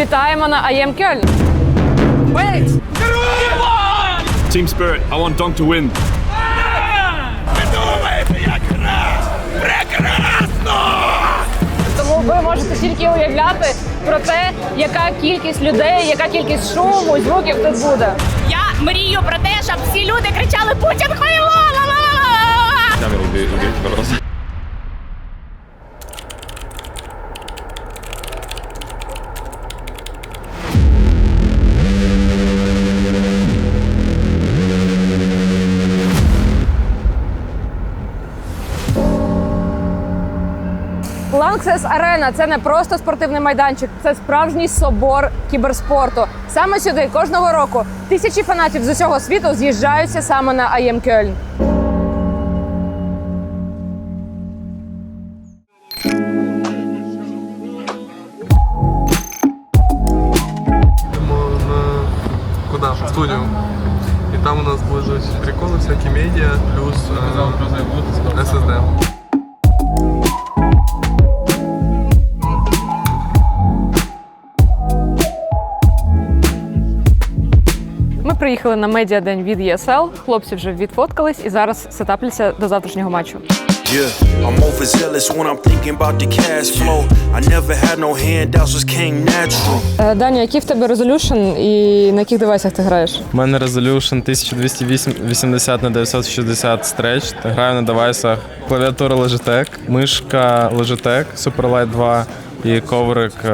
Вітаємо на АЄМ Кельн. Team Spirit, I want Dong to win. Тому ви можете тільки уявляти про те, яка кількість людей, яка кількість шуму, звуків тут буде. Я мрію про те, щоб всі люди кричали Путін хуйло! ла-ла-ла-ла-ла!» Ланксес Арена це не просто спортивний майданчик, це справжній собор кіберспорту. Саме сюди кожного року тисячі фанатів з усього світу з'їжджаються саме на АЄМ Кельн. Приїхали на медіадень від ESL. Хлопці вже відфоткались і зараз сетапляться до завтрашнього матчу. Yeah, I'm overzealous when I'm thinking about the cash flow. I never had no handouts, just came natural. Е, Даня, який в тебе резолюшн і на яких девайсах ти граєш? У мене Resolution 1280 на 960 стреч. Граю на девайсах. Клавіатура Logitech, мишка Logitech, Superlight 2 і коврик е,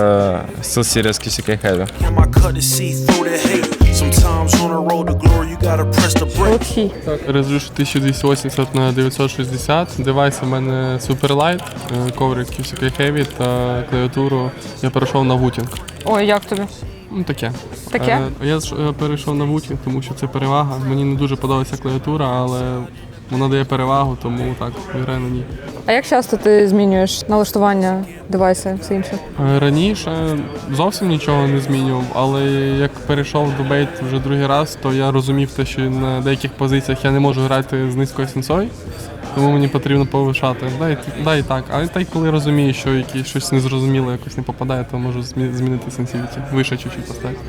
SteelSeries QCK Heavy. Can my cut to see through the hate? Sometimes Олексій. Resolution 1280 на 960. Девайс у мене Superlight, е, коврик QCK Heavy та клавіатуру. Я перейшов на вутінг. Ой, як тобі? Ну таке. Таке? Е, Я ж, е, перейшов на вутінг, тому що це перевага. Мені не дуже подобається клавіатура, але вона дає перевагу, тому так, граю на ній. А як часто ти змінюєш налаштування девайса, все інше? Е, Раніше зовсім нічого не змінював, але як перейшов до бейт вже другий раз, то я розумів те, що на деяких позиціях я не можу грати з низькою сенсою, тому мені потрібно повишати. Да, і, да, і так. Але та й коли розумію, що якісь щось незрозуміле якось не попадає, то можу змі- змінити сенсивіті, вище чуть-чуть поставити.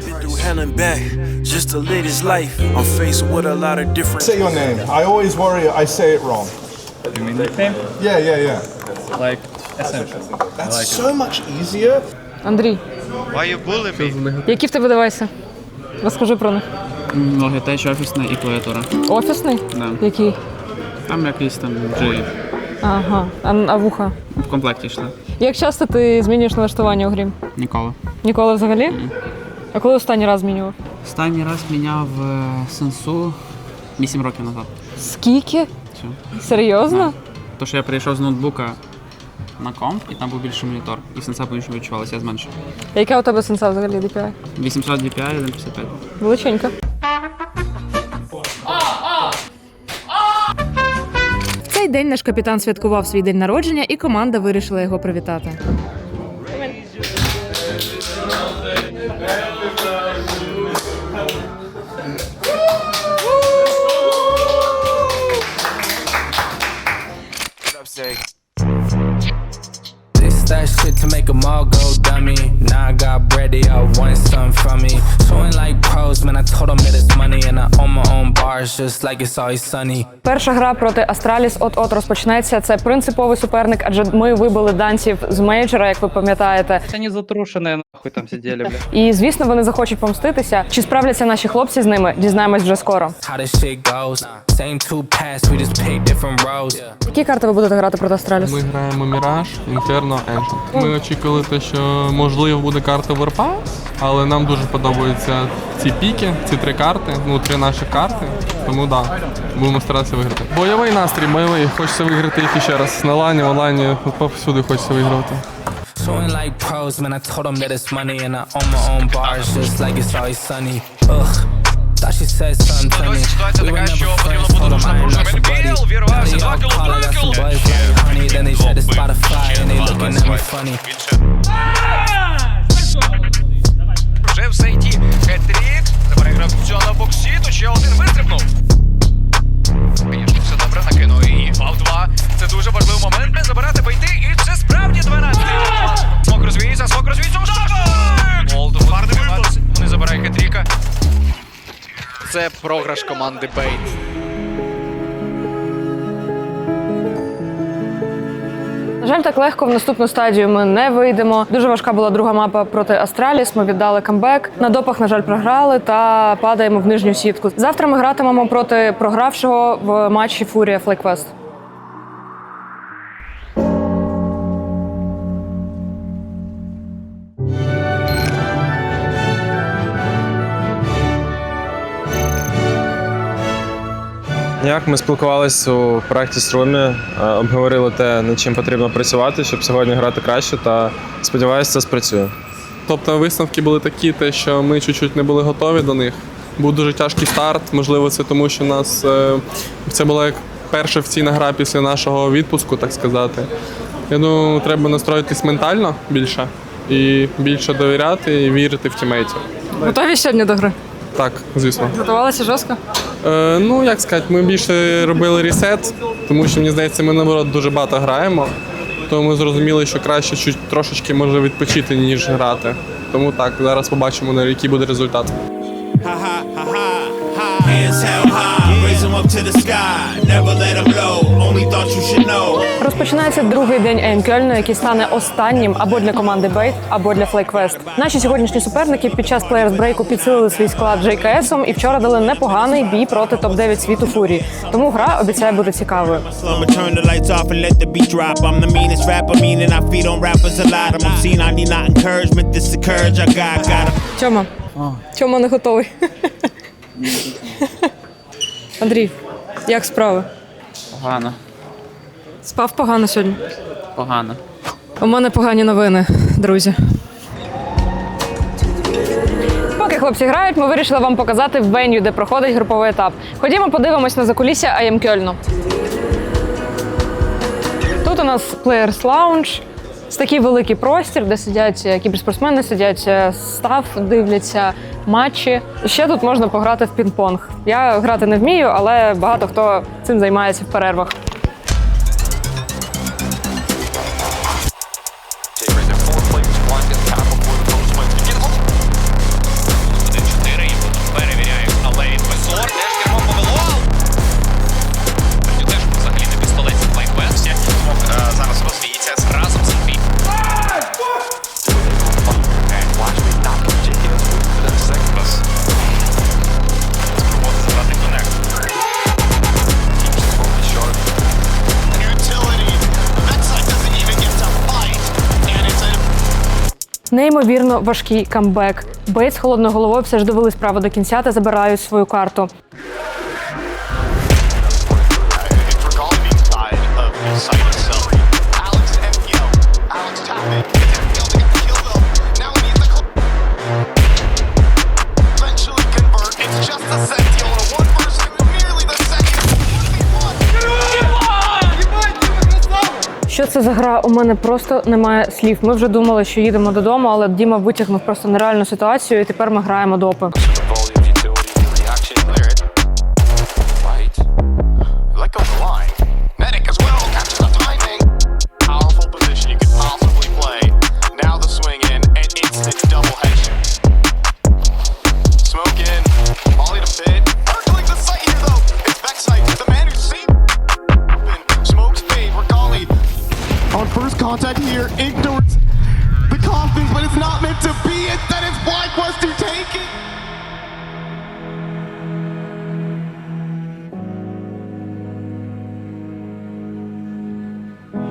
Say your name. I always worry I say it wrong. You mean nickname? Yeah, yeah, yeah. Like essential. That's so much easier. Андрій, Why you bullying me? які в тебе девайси? Розкажи про них. Logitech офісна і клавіатура. Офісний? Да. Який? Там якийсь там вже Ага. А, а вуха? в комплекті йшли. Як часто ти змінюєш налаштування у грі? Ніколи. Ніколи взагалі? А коли останній раз змінював? Останній раз міняв е, сенсу 8 років назад. Скільки? Все. Серйозно? То, що я прийшов з ноутбука на комп, і там був більший монітор, і сенса по-іншому відчувалася, я зменшив. Яка у тебе сенса взагалі DPI? 800 DPI, 155. Величенька. Цей день наш капітан святкував свій день народження, і команда вирішила його привітати. That shit to make them all go dummy. Now I got bready, I want some from me. Showing like pros, man, I told them that it's money. And I own my own bars, just like it's always sunny. Перша гра проти Астраліс от-от розпочнеться. Це принциповий суперник, адже ми вибили данців з мейджора, як ви пам'ятаєте. Они затрушенные, нахуй там сидели, бля. І звісно, вони захочуть помститися. Чи справляться наші хлопці з ними? Дізнаємось вже скоро. How this shit goes. Same two paths, we just pick different roads. Які карти ви будете грати проти Астраліс? Ми граємо Міраж, Інферно, Engine. Ми очікували те, що можливо буде карта Warpass, але нам дуже подобаються ці піки, ці три карти, ну три наші карти. Тому так, да, будемо старатися виграти. Бойовий настрій, бойовий. Хочеться виграти їх іще раз. На лані, онлайні, повсюди хочеться виграти. Showing like pros, man, I told them that it's money. And I own my own bars, just like it's always sunny. Ugh. Thought she said something to me. We were never friends, told 'em дуже I ain't not your buddy. Now they all кіло, call, I got some boys like honey, then they shut the Spotify and they looking at me funny. Програш команди Бейт. На жаль, так легко в наступну стадію ми не вийдемо. Дуже важка була друга мапа проти Астраліс. Ми віддали камбек. На допах, на жаль, програли та падаємо в нижню сітку. Завтра ми гратимемо проти програвшого в матчі Фурія Флейквест. Як ми спілкувалися у практис румі, е, обговорили те, над чим потрібно працювати, щоб сьогодні грати краще, та сподіваюся, це спрацює. Тобто висновки були такі, те, що ми чуть-чуть не були готові до них. Був дуже тяжкий старт. Можливо, це тому, що нас е, це була як перша офіційна гра після нашого відпуску, так сказати. Я думаю, треба настроїтись ментально більше і більше довіряти і вірити в тімейтів. Готові сьогодні до гри? Так, звісно. Готувалися жорстко? Е, ну, як сказати, ми більше робили ресет, тому що мені здається, ми наоборот дуже багато граємо. Тому ми зрозуміли, що краще чуть трошечки може відпочити, ніж грати. Тому так, зараз побачимо, на який буде результат. Hands Розпочинається другий день Кельну, який стане останнім або для команди Бейт, або для Флейквест. Наші сьогоднішні суперники під час плеєрс брейку підсилили свій склад JKS-ом і вчора дали непоганий бій проти топ-9 світу Фурії. Тому гра обіцяє бути цікавою. Тьома. Тьома не готовий. Андрій, як справи? Погано. Спав погано сьогодні. Погано. У мене погані новини, друзі. Поки хлопці грають, ми вирішили вам показати веню, де проходить груповий етап. Ходімо, подивимось на закулісся АєМ Кьольну. Тут у нас Players Lounge. Це такий великий простір, де сидять е, кіберспортсмени, сидять е, став, дивляться матчі. Ще тут можна пограти в пінг-понг. Я грати не вмію, але багато хто цим займається в перервах. Неймовірно важкий камбек. Бейт з холодною головою все ж довели справу до кінця та забирають свою карту. Це за гра? У мене просто немає слів. Ми вже думали, що їдемо додому, але Діма витягнув просто нереальну ситуацію, і тепер ми граємо допи.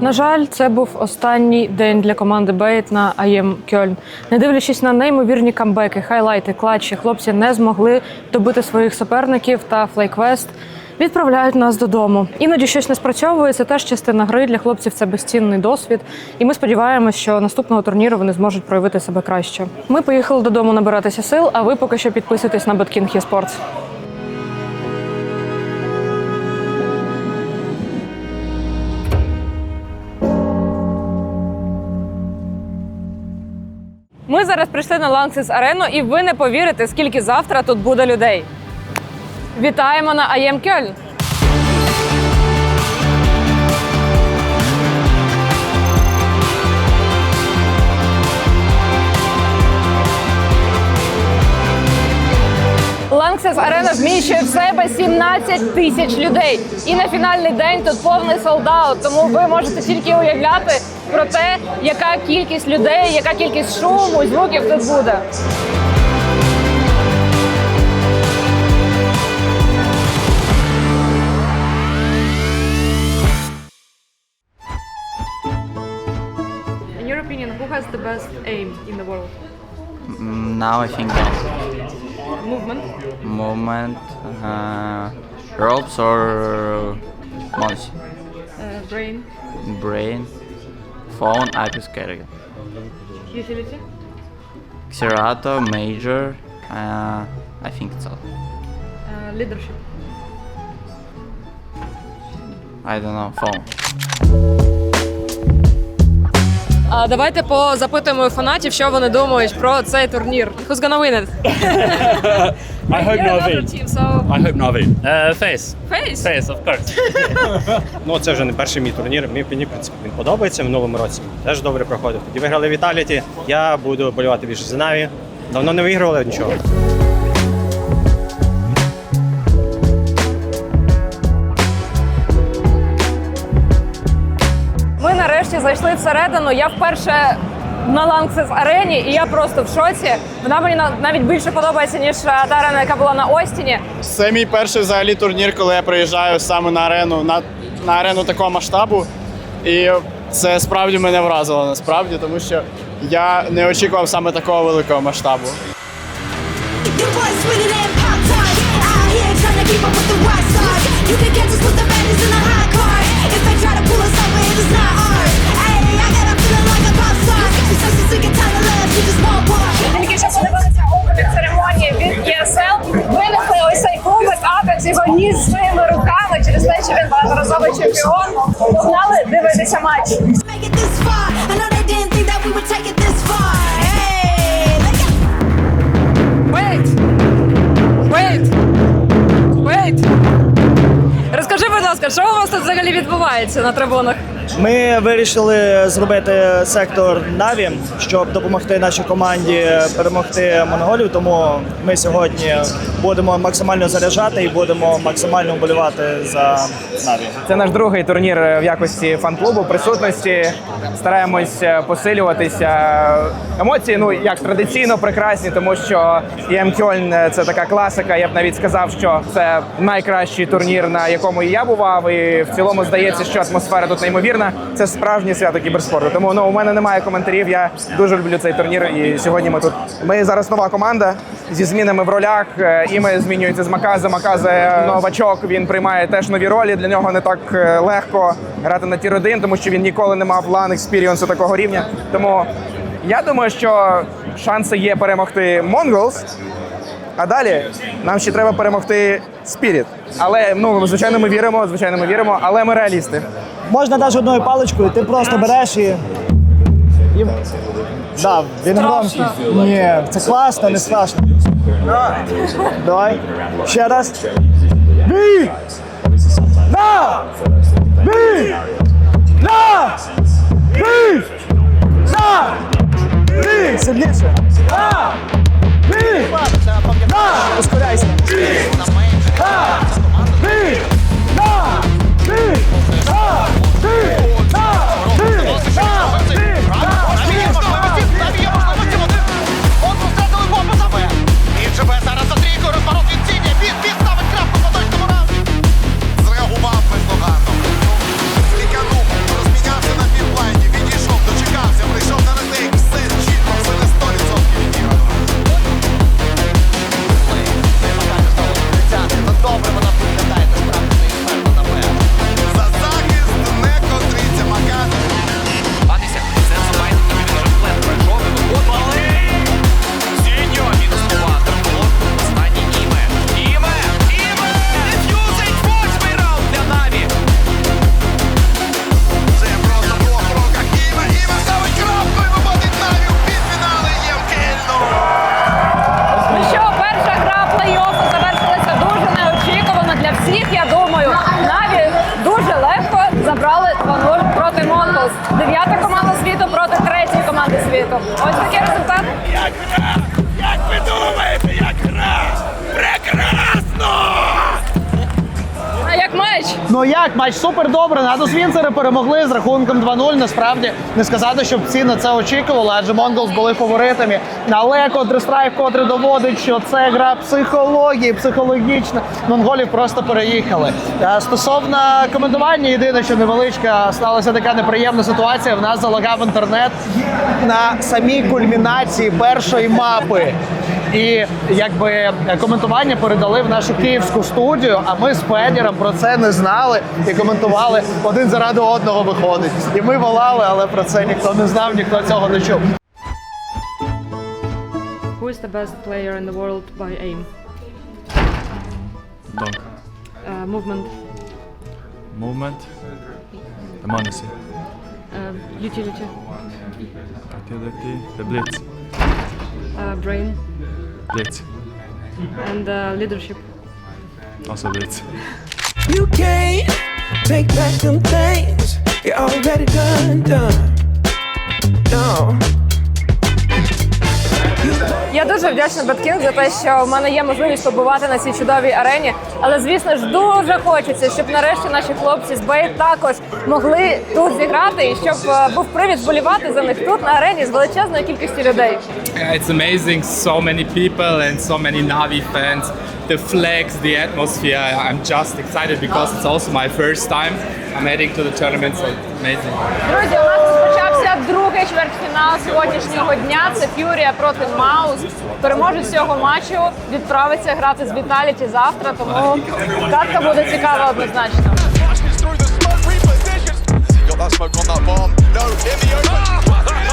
На жаль, це був останній день для команди Бейт на АЄМ Кьольн. Не дивлячись на неймовірні камбеки, хайлайти, клатчі, хлопці не змогли добити своїх суперників та флейквест. Відправляють нас додому. Іноді щось не спрацьовує. Це теж частина гри для хлопців. Це безцінний досвід. І ми сподіваємося, що наступного турніру вони зможуть проявити себе краще. Ми поїхали додому набиратися сил. А ви поки що підписуйтесь на BetKing Ми зараз прийшли на Ланксіс арену, і ви не повірите, скільки завтра тут буде людей. Вітаємо на АЄМ Кьольн! Lanxess Арена вміщує в себе 17 тисяч людей. І на фінальний день тут повний солдат. Тому ви можете тільки уявляти про те, яка кількість людей, яка кількість шуму, звуків тут буде. In your opinion, who has the best aim in the world? Now I think that Movement. movement, uh, ropes or mouse, Uh, brain. brain, phone, Apis carrier. Utility. Xerato, major, uh, I think it's all. Uh, leadership. I don't know, phone. А давайте позапитуємо фанатів, що вони думають про цей турнір. Who's gonna win it? I hope You're another Navi. team, so I hope Navi. Face. face. Face, of course. Ну, це вже не перший мій турнір. Мені, мені в принципі, він подобається в минулому році. Теж добре проходив. Тоді виграли Віталіті. Я буду болювати більше за Наві. Давно не вигравали нічого. Зайшли всередину. Я вперше на Lanxess арені, і я просто в шоці. Вона мені навіть більше подобається, ніж е, та арена, яка була на Остіні. Це мій перший взагалі турнір, коли я приїжджаю саме на арену, на, на арену такого масштабу. І це справді мене вразило насправді, тому що я не очікував саме такого великого масштабу. You can catch us with the ніс своїми руками через те, що він багаторазовий чемпіон. Погнали дивитися матч. Wait! Wait! Wait! Розкажи, будь ласка, що у вас тут взагалі відбувається на трибунах? Ми вирішили зробити сектор Наві, щоб допомогти нашій команді перемогти монголів. Тому ми сьогодні будемо максимально заряджати і будемо максимально вболівати за Наві. Це наш другий турнір в якості фан-клубу, присутності. Стараємось е, посилюватися. Емоції, ну як традиційно прекрасні, тому що ЄМ Кьольн – це така класика. Я б навіть сказав, що це найкращий турнір, на якому і я бував. І в цілому здається, що атмосфера тут неймовірна. Це справжнє свято кіберспорту. Тому ну у мене немає коментарів. Я дуже люблю цей турнір. І сьогодні ми тут. Ми зараз нова команда зі змінами в ролях. Е, Іми змінюється з Макази. Маказе новачок. Він приймає теж нові ролі. Для нього не так е, легко грати на тір 1 тому що він ніколи не мав лан експіріонсу такого рівня. Тому я думаю, що шанси є перемогти Mongols. А далі нам ще треба перемогти Spirit. Але ну звичайно, ми віримо, звичайно, ми віримо, але ми реалісти. Можна навіть одною паличкою, ти просто береш і. і... Да, він громкий. Ні, це класно, не страшно. Давай. Ще раз. Бій! На! Бій! На! Бій! На! Бій! Сильніше! На! Бій! На! Добре. Надус Вінцери перемогли з рахунком 2-0. Насправді не сказати, щоб всі на це очікували, адже Монголс були фаворитами. Але Counter-Strike котре доводить, що це гра психології, психологічна. Монголів просто переїхали. Е, Стосовно коментування, єдине, що невеличка сталася така неприємна ситуація. В нас залагав інтернет на самій кульмінації першої мапи. І якби коментування передали в нашу київську студію. А ми з Федіром про це не знали і коментували один заради одного виходить. І ми волали, але про це ніхто не знав, ніхто цього не чув. Who is the best player in the world by aim? Donk. Uh, movement, Movement. Емонесі. uh, utility, Utility. The Blitz. uh, brain, Blitz. and uh, leadership. Also Blitz. You can't take back them things you already done, done. No. Я дуже вдячна Беткінг за те, що в мене є можливість побувати на цій чудовій арені. Але звісно ж дуже хочеться, щоб нарешті наші хлопці з Бей також могли тут зіграти, і щоб е, був привід вболівати за них тут на арені з величезною кількістю людей. It's amazing. So many people and so many Navi fans. The flags, the atmosphere. I'm just excited because it's also my first time. I'm heading to the tournament, so it's amazing. Друзі, у нас розпочався другий чвертьфінал сьогоднішнього дня. Це Ф'юрія проти Маус. Переможець цього матчу відправиться грати з Віталіті завтра, тому катка буде цікава однозначно. Got that smoke on that bomb. No, in the open.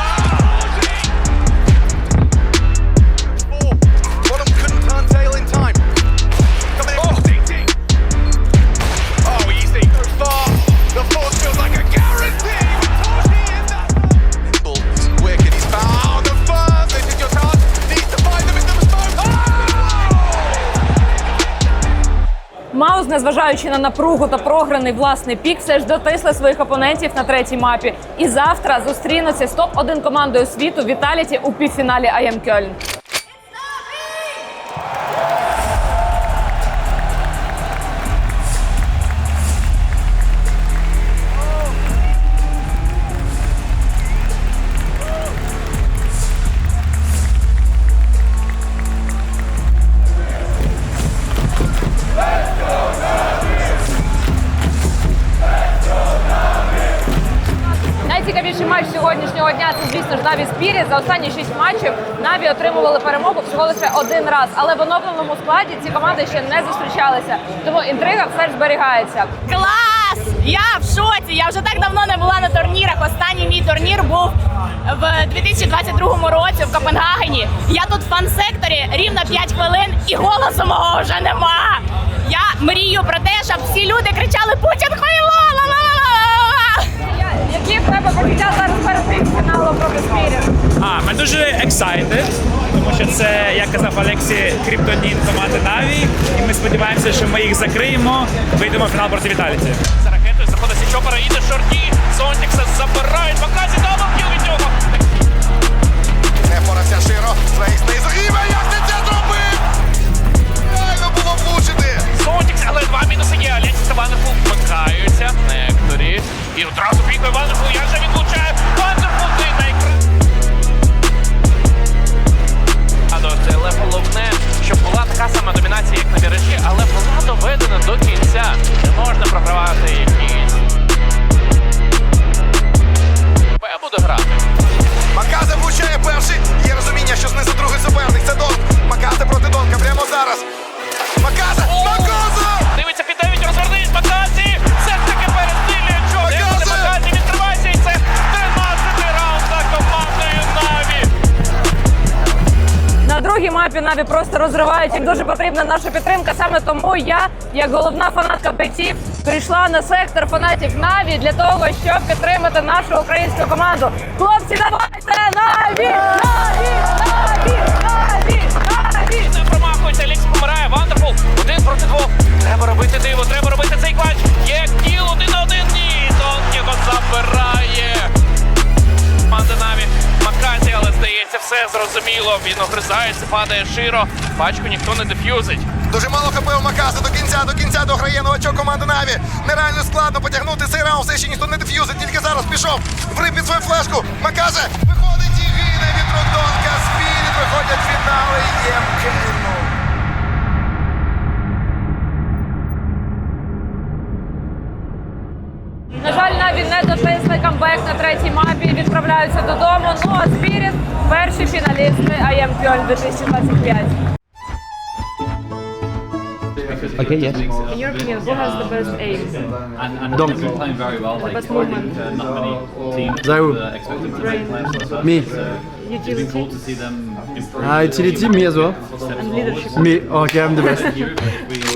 Незважаючи на напругу та програний власний пік, все ж дотисли своїх опонентів на третій мапі. І завтра зустрінуться з топ-1 командою світу Віталіті у півфіналі АєМ Кьольн. Спіріт. За останні шість матчів Наві отримували перемогу всього лише один раз. Але в оновленому складі ці команди ще не зустрічалися. Тому інтрига все ж зберігається. Клас! Я в шоці! Я вже так давно не була на турнірах. Останній мій турнір був в 2022 році в Копенгагені. Я тут в фан-секторі рівно 5 хвилин і голосу мого вже нема. Я мрію про те, щоб всі люди кричали Путін хуйло! Дуже excited, тому що це, як казав Олексій, криптонін команди Наві. І ми сподіваємося, що ми їх закриємо, вийдемо в фінал проти Віталіті. За ракетою заходить Січопера, їде шорті. Сонтікса забирають, показує даблкіл від нього. Не впорався широ. Не зріве, як це зробив? Реально було влучити. Сонтікс, але два мінуси є. Алексіс та Вандерфул вмикаються. Некторі. І одразу бігає Вандерфул, як же він влучає. Ти найкра... А але головне, щоб була така сама домінація, як на віражі, але була доведена до кінця. Не можна програвати якісь. Другій просто розривають. Їм дуже потрібна наша підтримка. Саме тому я, як головна фанатка бійців, прийшла на сектор фанатів Наві для того, щоб підтримати нашу українську команду. Хлопці, давайте! Наві! Наві! Наві! Наві! Наві! Не промахується, Лікс помирає, Вандерфул. Один проти двох. Треба робити диво, треба робити цей клач. Є кіл, один на один. Ні, Донк його забирає. Все зрозуміло. Він огризається, падає широ. Пачку ніхто не деф'юзить. Дуже мало хп у до кінця, до кінця дограє новачок команди Наві. Нереально складно потягнути цей раунд, все ще ніхто не деф'юзить, тільки зараз пішов. Врив під свою флешку. Макаже виходить і гине від Рудонка. Спіріт виходять фінали. Ємкину. навіть не дотисли камбек на третій мапі. Відправляються додому. Ну а Спіріт перші фіналісти АЄМ Кьольн 2025. Okay, yes. In your opinion, who has the best aim? Dom. playing very well. The best movement. Zayu. Me. Utility Ah, utility, me as well. and leadership. Me. Okay, I'm the best.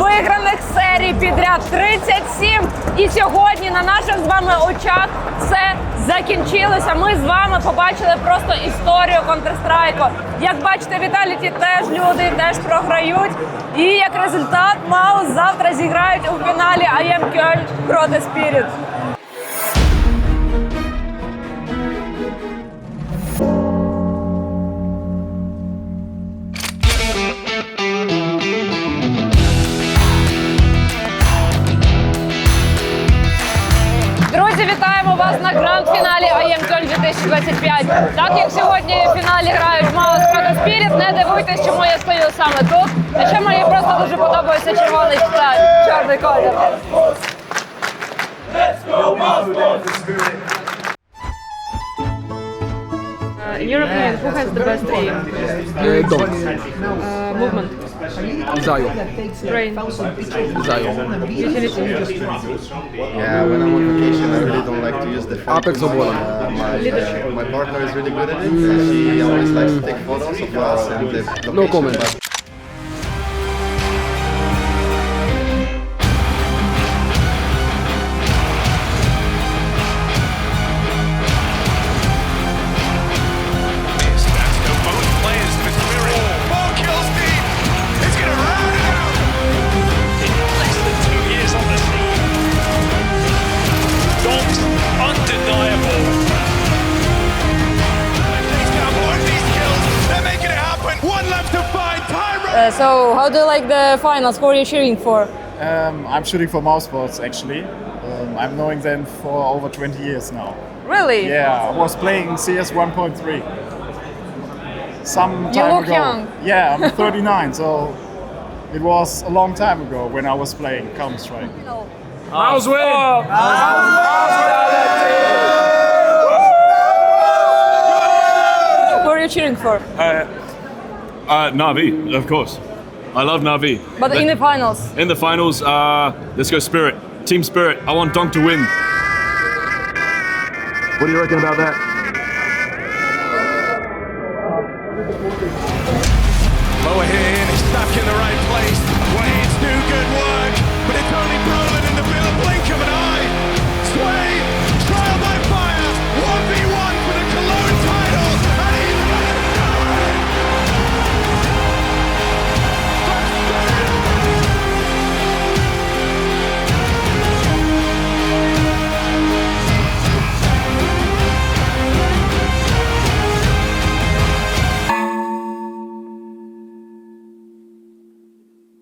Виграних серій підряд. 37! І сьогодні на наших з вами очах все закінчилося. Ми з вами побачили просто історію Counter-Strike. Як бачите, Віталіті теж люди теж програють. І як результат Маус завтра зіграють у фіналі Кьольн проти Spirit. Так як сьогодні в фіналі грають Маус проти Спіріт, не дивуйтесь, чому я стою саме тут. А ще мені просто дуже подобається червоний та чорний колір. In your who has the best aim? Uh, Dom. Uh, movement. Zayu. Brain. Zayu. Utility. Yeah, when I'm on vacation, I really don't like to use the phone. Apex or bottom? Uh, my, uh, my partner is really good at it. and She always likes to take photos of us and the location. No comment. So, how do you like the finals? Who are you cheering for? Um, I'm shooting for mouse sports actually. Um, I'm knowing them for over 20 years now. Really? Yeah, I was playing CS 1.3. Some time You look ago. young. Yeah, I'm 39, so it was a long time ago when I was playing Counter Strike. Mouse win! Who are you cheering for? Uh, uh, Navi, of course. I love Navi. But in the finals. in the finals, uh, let's go Spirit. Team Spirit. I want Dunk to win. What do you reckon about that?